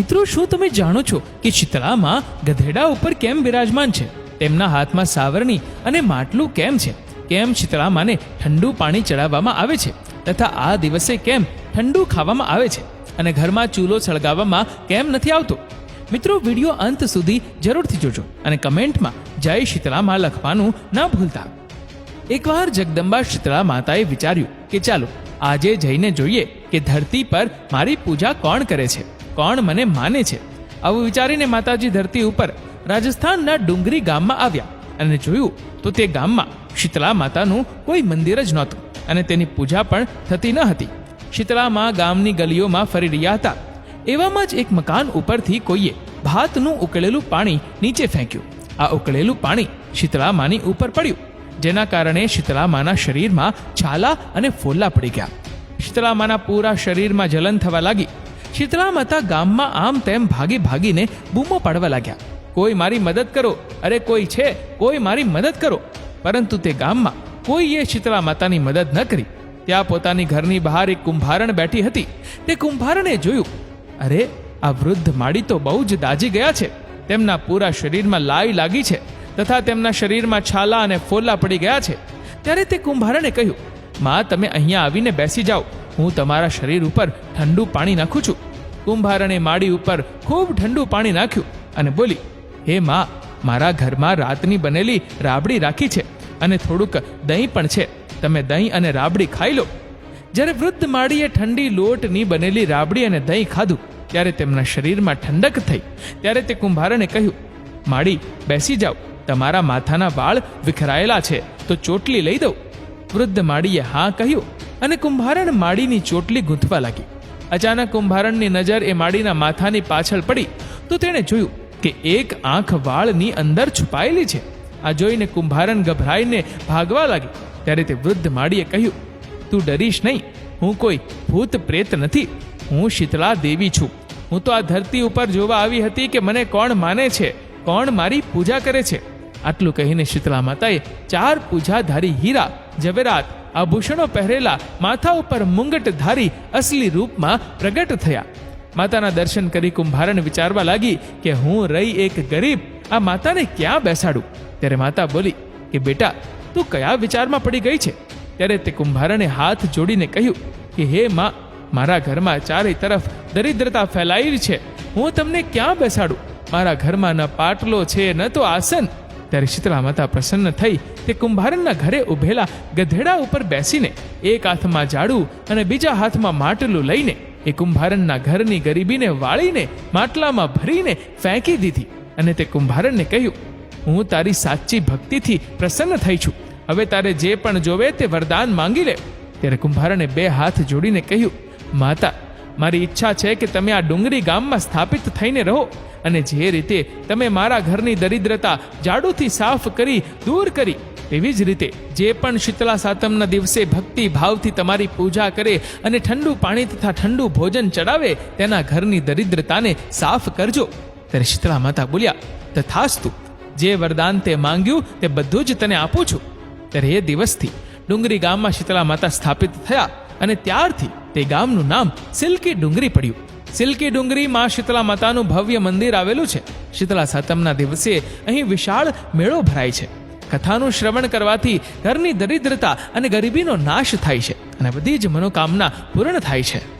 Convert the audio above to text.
મિત્રો, શું તમે જાણો છો કે શીતળામાં ગધેડા ઉપર કેમ બિરાજમાન છે? તેમના હાથમાં સાવરણી અને માટલું કેમ છે? કેમ શીતળામાને ઠંડુ પાણી ચડાવવામાં આવે છે? તથા આ દિવસે કેમ ઠંડુ ખાવામાં આવે છે? અને ઘરમાં ચૂલો સળગાવવામાં કેમ નથી આવતો? મિત્રો, વીડિયો અંત સુધી જરૂરથી જોજો અને કમેન્ટમાં જય શીતળામાં લખવાનું ના ભૂલતા. એકવાર જગદંબા શીતળા માતાએ વિચાર્યું કે ચાલો આજે જઈને જોઈએ કે ધરતી પર મારી પૂજા કોણ કરે છે? કોણ મને માને છે? આવું વિચારીને માતાજી ધરતી ઉપર રાજસ્થાનના ડુંગરી ગામમાં આવ્યા અને જોયું તો તે ગામમાં શીતળા માતાનું કોઈ મંદિર જ નહોતું અને તેની પૂજા પણ થતી ન હતી. શીતળામાં ગામની ગલીઓમાં ફરી રહ્યા હતા. એવામાં જ એક મકાન ઉપરથી કોઈએ ભાતનું ઉકળેલું પાણી નીચે ફેંક્યું. આ ઉકળેલું પાણી શીતળામાની ઉપર પડ્યું, જેના કારણે શીતળામાના શરીરમાં છાલા અને ફોલ્લા પડી ગયા. શીતળામાના પૂરા શરીરમાં જલન થવા લાગી શીતળા માતા ગામમાં આમ તેમ ભાગી ભાગીને બૂમો પાડવા લાગ્યા. કોઈ મારી મદદ કરો. અરે કોઈ છે. કોઈ મારી મદદ કરો. પરંતુ તે ગામમાં કોઈએ શીતળા માતાની મદદ ન કરી. ત્યાં પોતાની ઘરની બહાર એક કુંભારણ બેઠી હતી. તે કુંભારણે જોયું, અરે, આ વૃદ્ધ માળી તો બહુ જ દાજી ગયા છે. તેમના પૂરા શરીરમાં લાઈ લાગી છે તથા તેમના શરીરમાં છાલા અને ફોલા પડી ગયા છે. ત્યારે તે કુંભારણે કહ્યું, માં, તમે અહીંયા આવીને બેસી જાઓ. હું તમારા શરીર ઉપર ઠંડુ પાણી નાખું છું. કુંભારણે માળી ઉપર ખૂબ ઠંડુ પાણી નાખ્યું અને બોલી, હે માં, મારા ઘરમાં રાતની બનેલી રાબડી રાખી છે અને થોડુંક દહીં પણ છે. તમે દહીં અને રાબડી ખાઈ લો. જ્યારે વૃદ્ધ માળીએ ઠંડી લોટની બનેલી રાબડી અને દહીં ખાધું, ત્યારે તેમના શરીરમાં ઠંડક થઈ. ત્યારે તે કુંભારણે કહ્યું માળી બેસી જાઓ. તમારા માથાના વાળ વિખરાયેલા છે, તો ચોટલી લઈ દઉં. વૃદ્ધ માળીએ હા કહ્યું અને કુંભારણ માળીની ચોટલી ગૂંથવા લાગી. અચાનક કુંભારણની નજર એ માડીના માથાની પાછળ પડી તો તેણે જોયું કે એક આંખ વાળની અંદર છુપાયેલી છે. આ જોઈને કુંભારણ ગભરાઈને ભાગવા લાગી ત્યારે તે વૃદ્ધ માળીએ કહ્યું, તું ડરીશ નહીં. હું કોઈ ભૂત પ્રેત નથી. હું શીતળા દેવી છું. હું તો આ ધરતી ઉપર જોવા આવી હતી કે મને કોણ માને છે? કોણ મારી પૂજા કરે છે? આટલું કહીને શીતળા માતાએ ચાર પૂજાધારી હીરા જવેરાત આભૂષણો પહેરેલા માથા ઉપર મુંગટ ધારી અસલી રૂપમાં પ્રગટ થયા. માતાના દર્શન કરી કુંભારણ વિચારવા લાગી કે હું રહી એક ગરીબ, આ માતાને ક્યાં બેસાડું? ત્યારે માતા બોલી કે બેટા, તું કયા વિચારમાં પડી ગઈ છે? ત્યારે તે કુંભારણે હાથ જોડીને કહ્યું કે, હે માં, મારા ઘરમાં ચારે તરફ દરિદ્રતા ફેલાયેલી છે. હું તમને ક્યાં બેસાડું? મારા ઘરમાં ન પાટલો છે, ન તો આસન. ત્યારે શીતળા માતા પ્રસન્ન થઈ તે કુંભારણના ઘરે ઉભેલા ગધેડા ઉપર બેસીને એક હાથમાં ઝાડુ અને બીજા હાથમાં માટલું લઈને એ કુંભારણના ઘરની ગરીબીને વાળીને માટલામાં ભરીને ફેંકી દીધી અને તે કુંભારણને કહ્યું, હું તારી સાચી ભક્તિથી પ્રસન્ન થઈ છું. હવે તારે જે પણ જોવે તે વરદાન માંગી લે. ત્યારે કુંભારણે બે હાથ જોડીને કહ્યું, માતા, મારી ઈચ્છા છે કે તમે આ ડુંગરી ગામમાં સ્થાપિત થઈને રહો. અને જે રીતે તમે મારા ઘરની દરિદ્રતા જાડુથી સાફ કરી, દૂર કરી, તેવી જ રીતે જે પણ શીતલા સાતમના દિવસે ભક્તિ ભાવથી તમારી પૂજા કરે અને ઠંડુ પાણી તથા ઠંડુ ભોજન ચડાવે, તેના ઘરની દરિદ્રતાને સાફ કરજો. ત્યારે શીતળા માતા બોલ્યા, તથાસ્તુ, જે વરદાન તે માંગ્યું તે બધું જ તને આપું છું. ત્યારે એ દિવસથી ડુંગરી ગામમાં શીતળા માતા સ્થાપિત થયા અને ત્યારથી તે ગામનું નામ સિલ્કી ડુંગરી પડ્યું. સિલ્કી ડુંગરી માં શીતલા માતાનું ભવ્ય મંદિર આવેલું છે. શીતલા સાતમના દિવસે અહીં વિશાળ મેળો ભરાય છે. કથાનું શ્રવણ કરવાથી ઘરની દરિદ્રતા અને ગરીબીનો નાશ થાય છે અને બધી જ મનોકામના પૂર્ણ થાય છે.